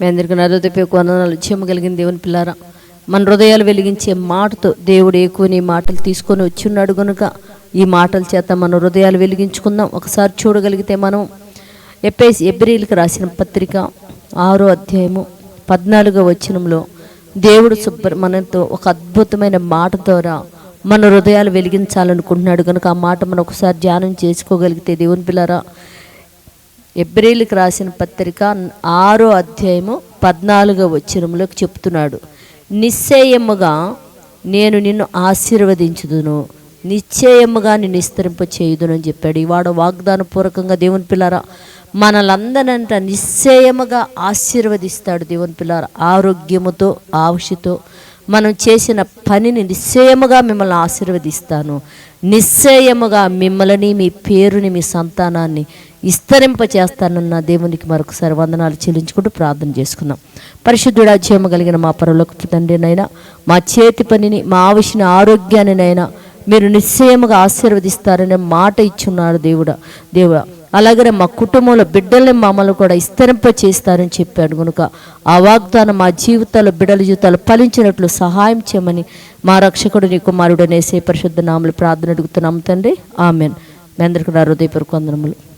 మీ అందరికీ నా వందనాలు. చెమ్మ కలిగిన దేవుని పిల్లారా మన హృదయాలు వెలిగించే మాటతో దేవుడు ఎక్కువ నీ మాటలు తీసుకొని వచ్చిన్నాడు గనుక ఈ మాటల చేత మన హృదయాలు వెలిగించుకుందాం. ఒకసారి చూడగలిగితే మనం ఎప్పేసి ఎబ్రిల్కి రాసిన పత్రిక ఆరో అధ్యాయము పద్నాలుగో వచనంలో దేవుడు సుబ్బ మనతో ఒక అద్భుతమైన మాట ద్వారా మన హృదయాలు వెలిగించాలనుకుంటున్నాడు కనుక ఆ మాట మనం ఒకసారి ధ్యానం చేసుకోగలిగితే దేవుని పిల్లరా ఎబ్రిల్కి రాసిన పత్రిక ఆరో అధ్యాయము పద్నాలుగో వచ్చినములకు చెప్తున్నాడు. నిశ్చయముగా నేను నిన్ను ఆశీర్వదించుదును. నిశ్చయముగా నిన్ను విస్తరింప చేయుదును అని చెప్పాడు. ఇవాడు వాగ్దాన పూర్వకంగా దేవుని పిల్లారా మనలందనంట నిశ్చయముగా ఆశీర్వదిస్తాడు దేవుని పిల్లారా. ఆరోగ్యముతో ఆవుషితో మనం చేసిన పనిని నిశ్చయముగా మిమ్మల్ని ఆశీర్వదిస్తాను. నిశ్చయముగా మిమ్మల్ని మీ పేరుని మీ సంతానాన్ని విస్తరింప చేస్తానన్న దేవునికి మరొకసారి వందనాలు చెల్లించుకుంటూ ప్రార్థన చేసుకున్నాం పరిశుద్ధుడా జీవము కలిగిన మా పరలోక తండ్రినైనా మా చేతి పనిని మా ఆవిషిన ఆరోగ్యాన్నినైనా మీరు నిశ్చయముగా ఆశీర్వదిస్తారనే మాట ఇచ్చున్నారు దేవుడా. దేవుడా అలాగనే మా కుటుంబంలో బిడ్డల్ని మమ్మల్ని కూడా విస్తరింప చేస్తారని చెప్పాడు కనుక ఆ వాగ్దానం మా జీవితాలు బిడ్డల జీవితాలు ఫలించినట్లు సహాయం చేయమని మా రక్షకుడు నీ కుమారుడు అనేసే పరిశుద్ధ నామలు ప్రార్థన అడుగుతున్నాము తండ్రి. ఆమెన్. మీ అందరికీ నా హృదయపూర్వక వందనములు.